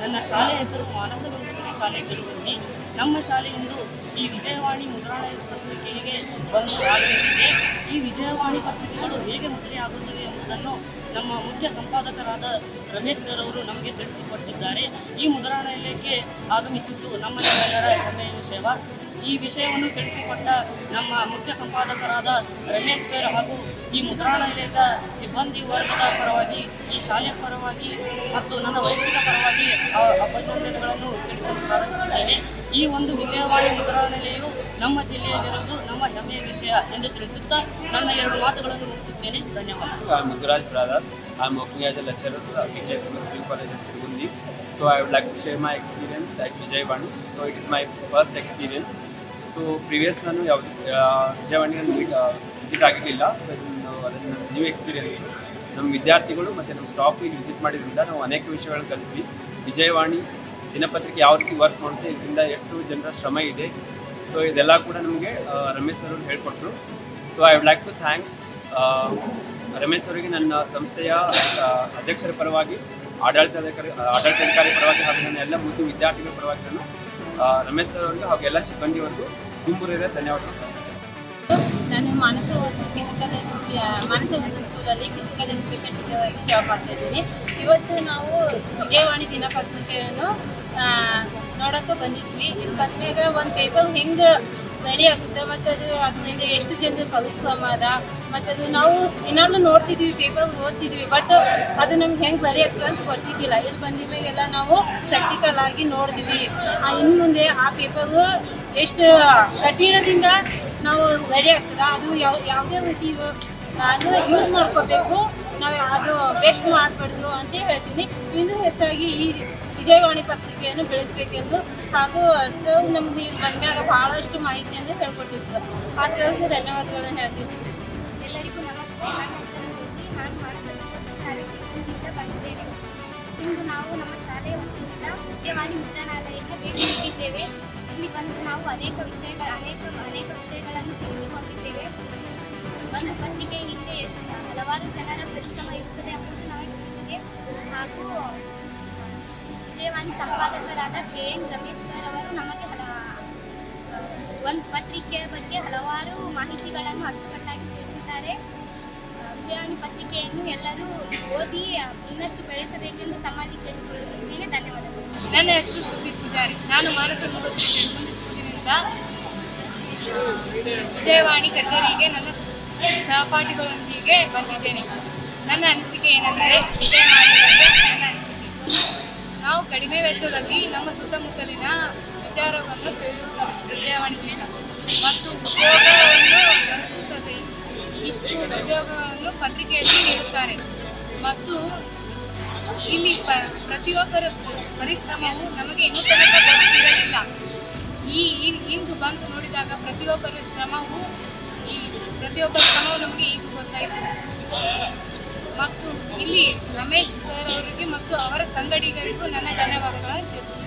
ನನ್ನ ಶಾಲೆ ಹೆಸರು ಮಾನಸ ಗಂಗೋತ್ರಿ ಶಾಲೆ ಗೆಲುವಲ್ಲಿ ನಮ್ಮ ಶಾಲೆ ಇಂದು ಈ ವಿಜಯವಾಣಿ ಮುದ್ರಣ ಪತ್ರಿಕೆಗೆ ಬಂದು ಆಗಮಿಸಿದೆ. ಈ ವಿಜಯವಾಣಿ ಪತ್ರಿಕೆಗಳು ಹೇಗೆ ಮುದ್ರೆಯಾಗುತ್ತವೆ ಎಂಬುದನ್ನು ನಮ್ಮ ಮುಖ್ಯ ಸಂಪಾದಕರಾದ ರಮೇಶ್ ಸರ್ ಅವರು ನಮಗೆ ತಿಳಿಸಿಕೊಟ್ಟಿದ್ದಾರೆ. ಈ ಮುದ್ರಣಾಲಯಕ್ಕೆ ಆಗಮಿಸಿದ್ದು ನಮ್ಮ ನಿಮ್ಮೆಲ್ಲರ ಹೆಮ್ಮೆಯ ವಿಷಯ ಈ ವಿಷಯವನ್ನು ತಿಳಿಸಿಕೊಟ್ಟ ನಮ್ಮ ಮುಖ್ಯ ಸಂಪಾದಕರಾದ ರಮೇಶ್ ಸರ್ ಹಾಗೂ ಈ ಮುದ್ರಣಾಲಯದ ಸಿಬ್ಬಂದಿ ವರ್ಗದ ಪರವಾಗಿ, ಈ ಶಾಲೆಯ ಪರವಾಗಿ ಮತ್ತು ನನ್ನ ವೈಯಕ್ತಿಕ ಪರವಾಗಿ ಅಭಿನಂದನೆಗಳನ್ನು ತಿಳಿಸಲು ಪ್ರಾರಂಭಿಸಿದ್ದೇನೆ ಈ ಒಂದು ವಿಜಯವಾಣಿ ಮುದ್ರಾಣಾಲಯವು ನಮ್ಮ ಜಿಲ್ಲೆಯಲ್ಲಿರುವುದು ನಮ್ಮ ಹೆಮ್ಮೆಯ ವಿಷಯ ಎಂದು ತಿಳಿಸುತ್ತಾ ನನ್ನ ಎರಡು ಮಾತುಗಳನ್ನು ಮುಗಿಸುತ್ತೇನೆ ಧನ್ಯವಾದ Mudiraj Pradhan. I'm working as a lecturer at BKSM so College at Tirugundi. So, I would like to share my experience at Vijayawani. So previous ನಾನು ಯಾವುದು ವಿಜಯವಾಣಿ ವಿಸಿಟ್ ಆಗಿರಲಿಲ್ಲ. ಸೊ ಇದನ್ನು ಅದನ್ನು ನ್ಯೂ ಎಕ್ಸ್ಪೀರಿಯನ್ಸ್ ನಮ್ಮ ವಿದ್ಯಾರ್ಥಿಗಳು ಮತ್ತು ನಮ್ಮ ಸ್ಟಾಫ್ ಇಲ್ಲಿ ವಿಸಿಟ್ ಮಾಡಿದ್ರಿಂದ ನಾವು ಅನೇಕ ವಿಷಯಗಳನ್ನು ಕಲಿತ್ವಿ ವಿಜಯವಾಣಿ ದಿನಪತ್ರಿಕೆ ಯಾವ ರೀತಿ ವರ್ಕ್ ಮಾಡುತ್ತೆ, ಇದರಿಂದ ಎಷ್ಟು ಜನರ ಶ್ರಮ ಇದೆ. ಸೊ ಇದೆಲ್ಲ ಕೂಡ ನಮಗೆ ರಮೇಶ್ ಅವರು ಹೇಳಿಕೊಟ್ರು. So I would like to thanks Ramesh ಅವರಿಗೆ ನನ್ನ ಸಂಸ್ಥೆಯ ಅಧ್ಯಕ್ಷರ ಪರವಾಗಿ, ಆಡಳಿತಾಧಿಕಾರಿ ಆಡಳಿತಾಧಿಕಾರಿ ಪರವಾಗಿ ಹಾಗೂ ನನ್ನ ಎಲ್ಲ ವಿದ್ಯಾರ್ಥಿಗಳ ಪರವಾಗಿ ನಾನು ರಮೇಶ್ ಸರ್ ಅವರಿಗೆ ಹಾಗೂ ಎಲ್ಲ ಸಿಬ್ಬಂದಿವರೆಗೂ ತುಂಬೂರಿದೆ ಧನ್ಯವಾದಗಳು ಸರ್. ನಾನು ಮಾನಸ ಫಿಸಿಕಲ್ ಮಾನಸ ಒಂದು ಸ್ಕೂಲಲ್ಲಿ ಫಿಸಿಕಲ್ ಎಜುಕೇಷನ್ ಟೀಚರ್ ಆಗಿ ಜಾಬ್ ಮಾಡ್ತಾ ಇದ್ದೀನಿ. ಇವತ್ತು ನಾವು ವಿಜಯವಾಣಿ ದಿನಪತ್ರಿಕೆಯನ್ನು ನೋಡೋಕ್ಕೆ ಬಂದಿದ್ವಿ. ಇಲ್ಲಿ ಬಂದಮೇಲೆ ಒಂದು ಪೇಪರ್ ಹೆಂಗೆ ರೆಡಿ ಆಗುತ್ತೆ ಮತ್ತು ಅದು ಅದರಿಂದ ಎಷ್ಟು ಜನರು ಅದ ಮತ್ತು ಅದು ನಾವು ದಿನಾಲು ನೋಡ್ತಿದ್ವಿ ಪೇಪರ್ ಓದ್ತಿದ್ವಿ ಬಟ್ ಅದು ನಮ್ಗೆ ಹೆಂಗೆ ಬರೀ ಆಗ್ತದೆ ಅಂತ ಗೊತ್ತಿದ್ದಿಲ್ಲ. ಇಲ್ಲಿ ಬಂದ ಮೇಲೆಲ್ಲ ನಾವು ಪ್ರಾಕ್ಟಿಕಲ್ ಆಗಿ ನೋಡಿದ್ವಿ. ಇನ್ನು ಮುಂದೆ ಆ ಪೇಪರ್ ಎಷ್ಟು ಕಠಿಣದಿಂದ ನಾವು ರೆಡಿ ಆಗ್ತದ, ಅದು ಯಾವ, ಯಾವುದೇ ರೀತಿ ನಾನು ಯೂಸ್ ಮಾಡ್ಕೋಬೇಕು, ನಾವು ಅದು ವೇಸ್ಟ್ ಮಾಡಬಾರ್ದು ಅಂತ ಹೇಳ್ತೀನಿ. ಇನ್ನೂ ಹೆಚ್ಚಾಗಿ ಈ ವಿಜಯವಾಣಿ ಪತ್ರಿಕೆಯನ್ನು ಬೆಳೆಸ್ಬೇಕೆಂದು ಹಾಗೂ ಸರ್ ನಮ್ಗೆ ಇಲ್ಲಿ ಬಂದಾಗ ಬಹಳಷ್ಟು ಮಾಹಿತಿಯನ್ನು ಹೇಳ್ಕೊಟ್ಟಿದ್ರು. ಆ ಸರ್ಗೆ ಧನ್ಯವಾದಗಳನ್ನು ಹೇಳ್ತೀನಿ. ಎಲ್ಲರಿಗೂ ನಮಸ್ತೆ. ನನ್ನ ಹೆಸರು ಜ್ಯೋತಿ. ನಾನು ಮಾನಸ ಶಾಲೆ ಇಂದ ಬಂದಿದ್ದೇನೆ. ಇಂದು ನಾವು ನಮ್ಮ ಶಾಲೆಯ ವತಿಯಿಂದ ಮುಖ್ಯವಾಣಿ ಮುದ್ರಣಾಲಯಕ್ಕೆ ಭೇಟಿ ನೀಡಿದ್ದೇವೆ. ಇಲ್ಲಿ ಬಂದು ನಾವು ಅನೇಕ ವಿಷಯಗಳ, ಅನೇಕ ಅನೇಕ ವಿಷಯಗಳನ್ನು ತಿಳಿದುಕೊಂಡಿದ್ದೇವೆ. ಒಂದು ಪತ್ರಿಕೆ ಹಿಂದೆ ಎಷ್ಟು ಹಲವಾರು ಜನರ ಪರಿಶ್ರಮ ಇರುತ್ತದೆ ಎಂಬುದು ನಮಗೆ ತಿಳಿದಿದೆ. ಹಾಗೂ ವಿಜಯವಾಣಿ ಸಂಪಾದಕರಾದ ಕೆ ಎನ್ ರಮೇಶ್ ಸರ್ ಅವರು ನಮಗೆ ಒಂದು ಪತ್ರಿಕೆಯ ಬಗ್ಗೆ ಹಲವಾರು ಮಾಹಿತಿಗಳನ್ನು ಅಚ್ಚುಕಟ್ಟಾಗಿ ತಿಳಿಸಿದ್ದಾರೆ ವಿಜಯವಾಣಿ ಪತ್ರಿಕೆಯನ್ನು ಎಲ್ಲರೂ ಓದಿ ಇನ್ನಷ್ಟು ಬೆಳೆಸಬೇಕೆಂದು ತಮ್ಮಲ್ಲಿ ಕೇಳಿಕೊಳ್ಳುತ್ತೇನೆ ಧನ್ಯವಾದಗಳು. ನನ್ನ ಹೆಸರು ಸುದೀಪ್ ಪೂಜಾರಿ. ನಾನು ಮಾನಸ ಸ್ಕೂಲಿನಿಂದ ವಿಜಯವಾಣಿ ಕಚೇರಿಗೆ ನನ್ನ ಸಹಪಾಠಿಗಳೊಂದಿಗೆ ಬಂದಿದ್ದೇನೆ. ನನ್ನ ಅನಿಸಿಕೆ ಏನೆಂದರೆ ವಿಜಯವಾಣಿ ಬಗ್ಗೆ ನನ್ನ ಅನಿಸಿಕೆ. ನಾವು ಕಡಿಮೆ ವೆಚ್ಚದಲ್ಲಿ ನಮ್ಮ ಸುತ್ತಮುತ್ತಲಿನ ವಿಚಾರವನ್ನು ತಿಳಿಯುತ್ತದೆ ವಿಜಯವಾಣಿಯಿಂದ ಮತ್ತು ಉದ್ಯೋಗವನ್ನು ದೊರಕುತ್ತದೆ ಇಷ್ಟು ಉದ್ಯೋಗವನ್ನು ಪತ್ರಿಕೆಯಲ್ಲಿ ನೀಡುತ್ತಾರೆ. ಮತ್ತು ಇಲ್ಲಿ ಪ, ಪ್ರತಿಯೊಬ್ಬರ ಪರಿಶ್ರಮವು ನಮಗೆ ಇನ್ನೂ ತನಕ ಗೊತ್ತಿರಲಿಲ್ಲ ಈ, ಇಂದು ಬಂದು ನೋಡಿದಾಗ ಪ್ರತಿಯೊಬ್ಬರ ಶ್ರಮವು ಈ, ಪ್ರತಿಯೊಬ್ಬರ ಶ್ರಮವು ನಮಗೆ ಈಗ ಗೊತ್ತಾಯಿತು. ಮತ್ತು ಇಲ್ಲಿ ರಮೇಶ್ ಸರ್ ಅವರಿಗೆ ಮತ್ತು ಅವರ ಸಂಗಡಿಗರಿಗೂ ನನ್ನ ಧನ್ಯವಾದಗಳನ್ನು ತಿಳಿಸುತ್ತೇನೆ.